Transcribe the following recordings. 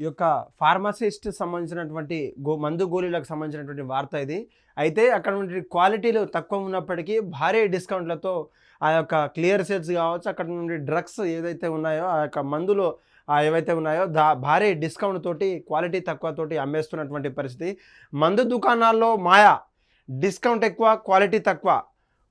ఈ యొక్క ఫార్మసిస్ట్ సంబంధించినటువంటి గో మందు గోళీలకు సంబంధించినటువంటి వార్త ఇది. అయితే అక్కడ నుండి క్వాలిటీలు తక్కువ ఉన్నప్పటికీ భారీ డిస్కౌంట్లతో ఆ యొక్క క్లియర్ సేల్స్ కావచ్చు అక్కడ నుండి డ్రగ్స్ ఏదైతే ఉన్నాయో ఆ యొక్క మందులు ఏవైతే ఉన్నాయో దా భారీ డిస్కౌంట్ తోటి క్వాలిటీ తక్కువ తోటి అమ్మేస్తున్నటువంటి పరిస్థితి. మందు దుకాణాల్లో మాయా డిస్కౌంట్ ఎక్కువ క్వాలిటీ తక్కువ.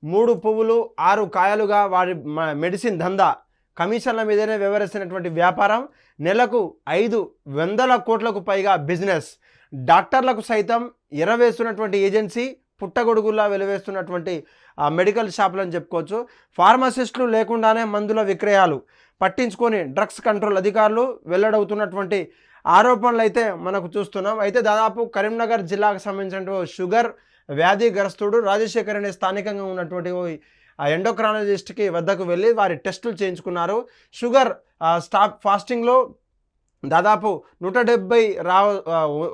మూడు పువ్వులు ఆరు కాయలుగా వారి మ- మెడిసిన్ దందా కమిషన్ల మీదనే వ్యవహరిస్తున్నటువంటి వ్యాపారం నెలకు ఐదు వందల కోట్లకు పైగా బిజినెస్. డాక్టర్లకు సైతం ఎరవేస్తున్నటువంటి ఏజెన్సీ పుట్టగొడుగుల్లా వెలువేస్తున్నటువంటి ఆ, మెడికల్ షాపులు అని చెప్పుకోవచ్చు. ఫార్మసిస్టులు లేకుండానే మందుల విక్రయాలు పట్టించుకొని డ్రగ్స్ కంట్రోల్ అధికారులు వెల్లడవుతున్నటువంటి ఆరోపణలు అయితే మనకు చూస్తున్నాం. అయితే దాదాపు కరీంనగర్ జిల్లాకు సంబంధించిన షుగర్ వ్యాధిగ్రస్తుడు రాజశేఖర్ అనే స్థానికంగా ఉన్నటువంటి ఓ ఆ ఎండోక్రాలజిస్ట్కి వద్దకు వెళ్ళి వారి టెస్టులు చేయించుకున్నారు. షుగర్ స్టాప్ ఫాస్టింగ్లో దాదాపు నూట డెబ్బై రా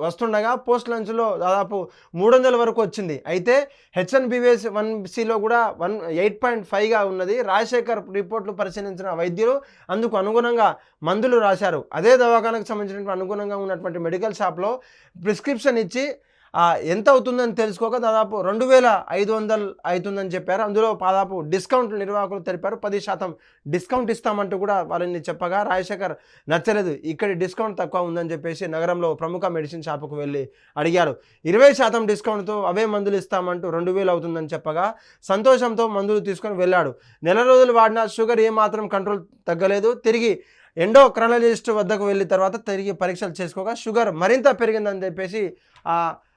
వస్తుండగా పోస్ట్ లంచ్లో దాదాపు మూడు వందల వరకు వచ్చింది. అయితే హెచ్ఎన్బివిఎస్ వన్ సిలో కూడా వన్ ఎయిట్ పాయింట్ ఫైవ్గా ఉన్నది. రాజశేఖర్ రిపోర్ట్లు పరిశీలించిన వైద్యులు అందుకు అనుగుణంగా మందులు రాశారు. అదే దవాఖానకు సంబంధించినటువంటి అనుగుణంగా ఉన్నటువంటి మెడికల్ షాప్లో ప్రిస్క్రిప్షన్ ఇచ్చి ఎంత అవుతుందని తెలుసుకోక దాదాపు రెండు వేల ఐదు వందలు అవుతుందని చెప్పారు. అందులో దాదాపు డిస్కౌంట్ నిర్వాహకులు తెలిపారు. పది శాతం డిస్కౌంట్ ఇస్తామంటూ కూడా వాళ్ళని చెప్పగా రాజశేఖర్ నచ్చలేదు. ఇక్కడ డిస్కౌంట్ తక్కువ ఉందని చెప్పేసి నగరంలో ప్రముఖ మెడిసిన్ షాపుకు వెళ్ళి అడిగారు. ఇరవై శాతం డిస్కౌంట్తో అవే మందులు ఇస్తామంటూ రెండు వేలు అవుతుందని చెప్పగా సంతోషంతో మందులు తీసుకొని వెళ్ళాడు. నెల రోజులు వాడిన షుగర్ ఏమాత్రం కంట్రోల్ తగ్గలేదు. తిరిగి ఎండోక్రాలజిస్ట్ వద్దకు వెళ్ళిన తర్వాత తిరిగి పరీక్షలు చేసుకోగా షుగర్ మరింత పెరిగిందని చెప్పేసి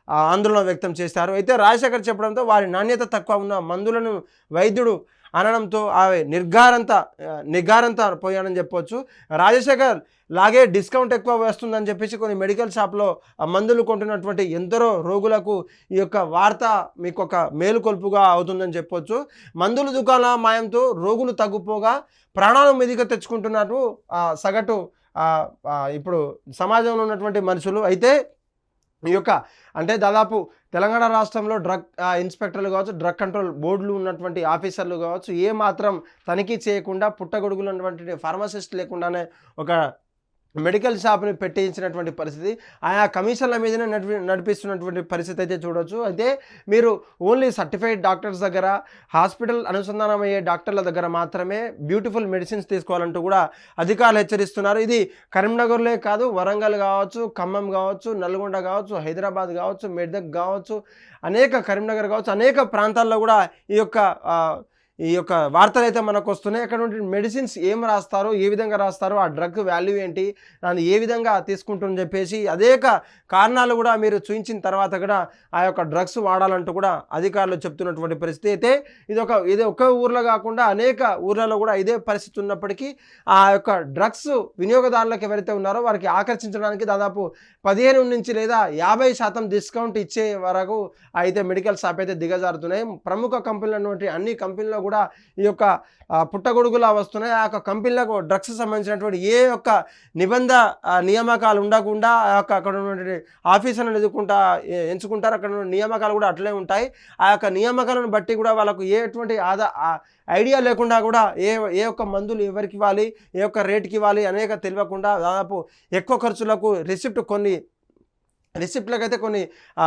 ఆందోళన వ్యక్తం చేశారు. అయితే రాజశేఖర్ చెప్పడంతో వారి నాణ్యత తక్కువ ఉన్న మందులను వైద్యుడు అనడంతో ఆమె నిర్గారంత నిర్ఘారంత పోయాడని చెప్పొచ్చు. రాజశేఖర్ లాగే డిస్కౌంట్ ఎక్కువ వస్తుందని చెప్పేసి కొన్ని మెడికల్ షాప్లో ఆ మందులు కొంటున్నటువంటి ఎందరో రోగులకు ఈ యొక్క వార్త మీకు ఒక మేలుకొల్పుగా అవుతుందని చెప్పొచ్చు. మందుల దుకాణాల మాయంతో రోగులు తగ్గిపోగా ప్రాణాలు మీదిగా తెచ్చుకుంటున్నారు. సగటు ఇప్పుడు సమాజంలో ఉన్నటువంటి మనుషులు. అయితే ఈ యొక్క అంటే దాదాపు తెలంగాణ రాష్ట్రంలో డ్రగ్ ఇన్స్పెక్టర్లు కావచ్చు డ్రగ్ కంట్రోల్ బోర్డులు ఉన్నటువంటి ఆఫీసర్లు కావచ్చు ఏ మాత్రం తనిఖీ చేయకుండా పుట్టగొడుగులు ఉన్నటువంటి ఫార్మసిస్ట్ లేకుండానే ఒక మెడికల్ షాప్ని పెట్టించినటువంటి పరిస్థితి ఆయా కమిషన్ల మీదనే నడిపి నడిపిస్తున్నటువంటి పరిస్థితి అయితే చూడొచ్చు. అయితే మీరు ఓన్లీ సర్టిఫైడ్ డాక్టర్స్ దగ్గర హాస్పిటల్ అనుసంధానం అయ్యే డాక్టర్ల దగ్గర మాత్రమే బ్యూటిఫుల్ మెడిసిన్స్ తీసుకోవాలంటూ కూడా అధికారులు హెచ్చరిస్తున్నారు. ఇది కరీంనగర్లే కాదు వరంగల్ కావచ్చు ఖమ్మం కావచ్చు నల్గొండ కావచ్చు హైదరాబాద్ కావచ్చు మెదక్ కావచ్చు అనేక కరీంనగర్ కావచ్చు అనేక ప్రాంతాల్లో కూడా ఈ యొక్క ఈ యొక్క వార్తలు అయితే మనకు వస్తున్నాయి అక్కడ నుండి మెడిసిన్స్ ఏం రాస్తారో ఏ విధంగా రాస్తారో ఆ డ్రగ్ వాల్యూ ఏంటి దాన్ని ఏ విధంగా తీసుకుంటుందని చెప్పేసి అనేక కారణాలు కూడా మీరు చూపించిన తర్వాత కూడా ఆ యొక్క డ్రగ్స్ వాడాలంటూ కూడా అధికారులు చెప్తున్నటువంటి పరిస్థితి. అయితే ఇది ఒక ఇది ఒక ఊర్లో కాకుండా అనేక ఊర్లలో కూడా ఇదే పరిస్థితి ఉన్నప్పటికీ ఆ యొక్క డ్రగ్స్ వినియోగదారులకు ఎవరైతే ఉన్నారో వారికి ఆకర్షించడానికి దాదాపు పదిహేను నుంచి లేదా యాభై శాతం డిస్కౌంట్ ఇచ్చే వరకు అయితే మెడికల్ షాప్ అయితే దిగజారుతున్నాయి. ప్రముఖ కంపెనీలు అన్ని కంపెనీలు కూడా ఈ యొక్క పుట్టగొడుగులా వస్తున్నాయి. ఆ యొక్క కంపెనీలకు డ్రగ్స్ సంబంధించినటువంటి ఏ యొక్క నిబంధ నియామకాలు ఉండకుండా ఆ యొక్క అక్కడ ఉన్నటువంటి ఆఫీసర్లను ఎదుర్కొంటా ఎంచుకుంటారు. అక్కడ ఉన్న నియామకాలు కూడా అట్లే ఉంటాయి. ఆ యొక్క నియామకాలను బట్టి కూడా వాళ్ళకు ఎటువంటి ఆదా ఐడియా లేకుండా కూడా ఏ ఏ ఒక్క మందులు ఎవరికి ఇవ్వాలి ఏ ఒక్క రేట్కి ఇవ్వాలి అనేక తెలియకుండా దాదాపు ఎక్కువ ఖర్చులకు రిసిప్ట్ కొన్ని రిసిప్ట్లకు అయితే కొన్ని ఆ,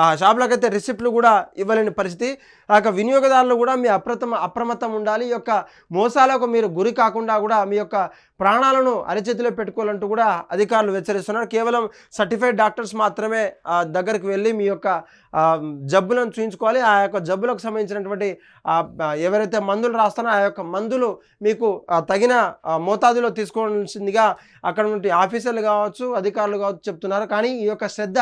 అయితే రిసిప్ట్లు కూడా ఇవ్వలేని పరిస్థితి. ఆ యొక్క వినియోగదారులు కూడా మీ అప్రతమ అప్రమత్తం ఉండాలి. ఈ యొక్క మోసాలకు మీరు గురి కాకుండా కూడా మీ యొక్క ప్రాణాలను అరచేతిలో పెట్టుకోవాలంటూ కూడా అధికారులు హెచ్చరిస్తున్నారు. కేవలం సర్టిఫైడ్ డాక్టర్స్ మాత్రమే దగ్గరికి వెళ్ళి మీ యొక్క జబ్బులను చూయించుకోవాలి. ఆ యొక్క జబ్బులకు సంబంధించినటువంటి ఎవరైతే మందులు రాస్తారో ఆ యొక్క మందులు మీకు తగిన మోతాదులో తీసుకోవాల్సిందిగా అక్కడ నుండి ఆఫీసర్లు కావచ్చు అధికారులు కావచ్చు చెప్తున్నారు. కానీ ఈ యొక్క శ్రద్ధ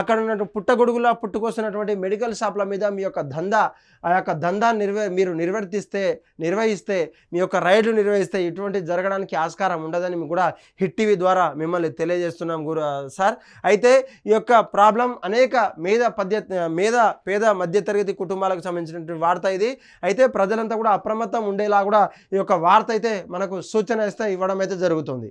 అక్కడ ఉన్నటువంటి పుట్టగొడుగులా పుట్టుకొస్తున్నటువంటి మెడికల్ షాప్ల మీద మీ యొక్క దందా ఆ యొక్క దందా నిర్వే మీరు నిర్వర్తిస్తే నిర్వహిస్తే మీ యొక్క రైడ్లు నిర్వహిస్తే ఇటువంటి జరగడానికి ఆస్కారం ఉండదని మేము కూడా హిట్ టీవీ ద్వారా మిమ్మల్ని తెలియజేస్తున్నాం గురు సార్. అయితే ఈ యొక్క ప్రాబ్లం అనేక మేధ పద్య మేధ పేద మధ్యతరగతి కుటుంబాలకు సంబంధించినటువంటి వార్త ఇది. అయితే ప్రజలంతా కూడా అప్రమత్తం ఉండేలా కూడా ఈ యొక్క వార్త అయితే మనకు సూచన ఇస్తే ఇవ్వడం అయితే జరుగుతుంది.